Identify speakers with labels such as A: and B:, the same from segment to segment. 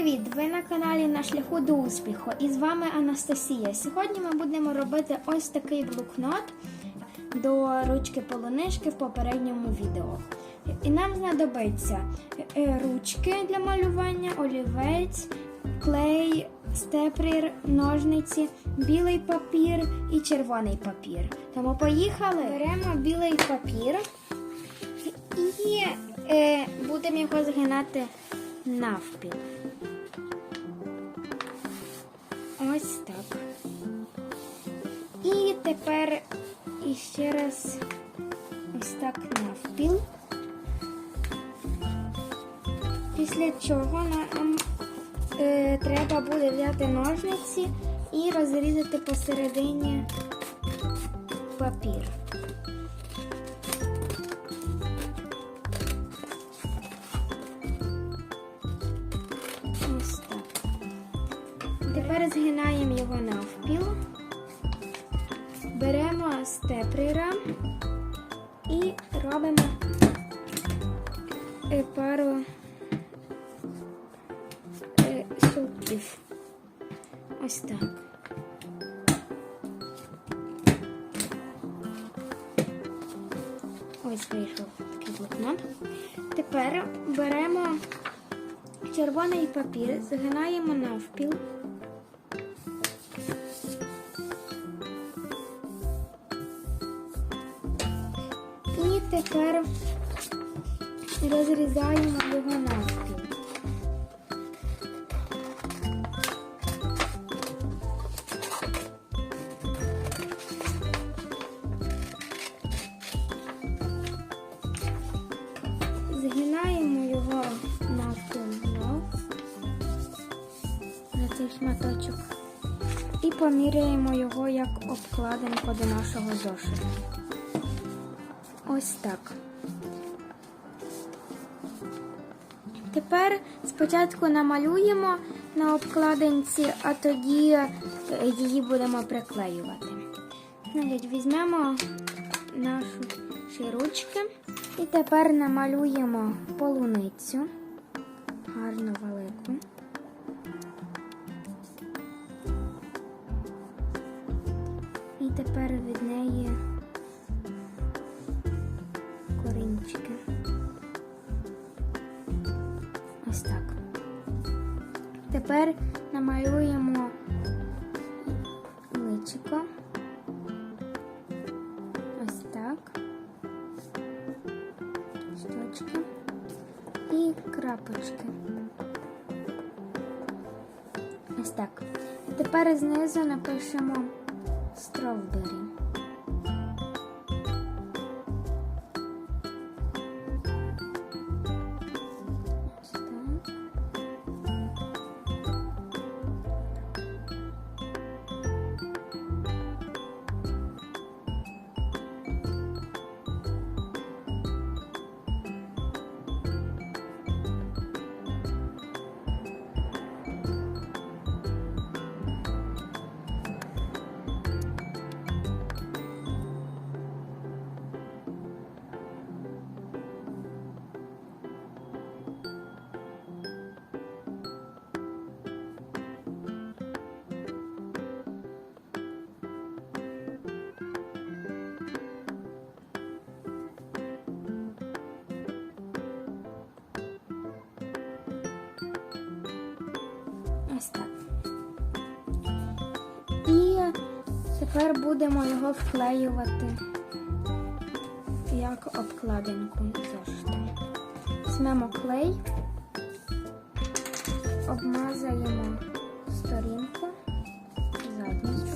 A: Привіт! Ви на каналі На шляху до успіху. І з вами Анастасія. Сьогодні ми будемо робити ось такий блокнот до ручки полунишки в попередньому відео. І нам знадобиться е, ручки для малювання, олівець, клей, степлер, ножниці, білий папір і червоний папір. Тому поїхали. Беремо білий папір і е, будемо його згинати навпіл. Ось так. І тепер іще раз ось так навпіл. Після чого нам е, треба буде взяти ножниці і розрізати посередині папір. Тепер згинаємо його навпіл. Беремо степлера і робимо е, пару е. Ось так. Ось вийшов такий блокнот. Тепер беремо червоний папір, згинаємо навпіл. Тепер розрізаємо його навпіл. Згинаємо його навпіл на цей шматочок і поміряємо його як обкладинку до нашого зошиту. Ось так. Тепер спочатку намалюємо на обкладинці, а тоді е, її будемо приклеювати. Значить, візьмемо наші ручки і тепер намалюємо полуницю, гарно велику. Ось так. Тепер намалюємо личико. Ось так. Щочки і крапочки. Ось так. Тепер знизу напишемо стровбері. Тепер будемо його вклеювати як обкладинку зошита. Візьмемо клей, обмазаємо сторінку, задню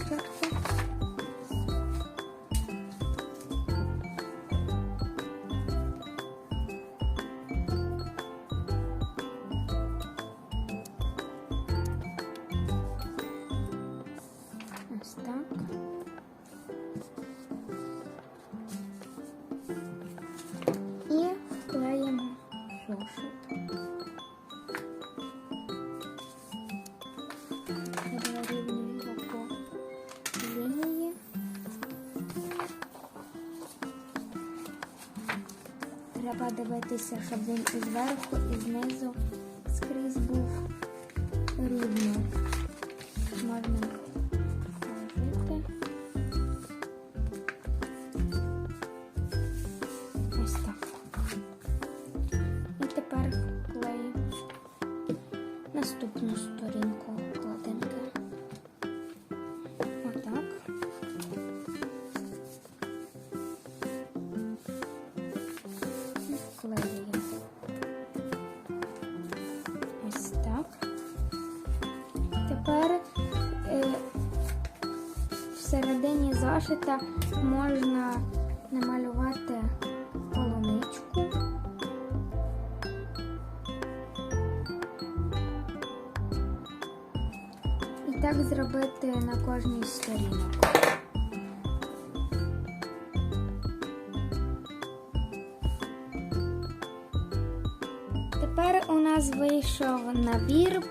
A: треба дивитися, щоб він і зверху, і знизу скрізь був рівно. Можна положити. Ось так. І тепер клею наступну сторінку. Всередині зашита можна намалювати полуничку. І так зробити на кожній сторінці. Тепер у нас вийшов набір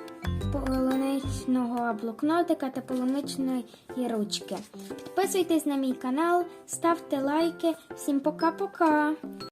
A: полуничного блокнотика та полуничної ручки. Підписуйтесь на мій канал, ставте лайки. Всім пока-пока!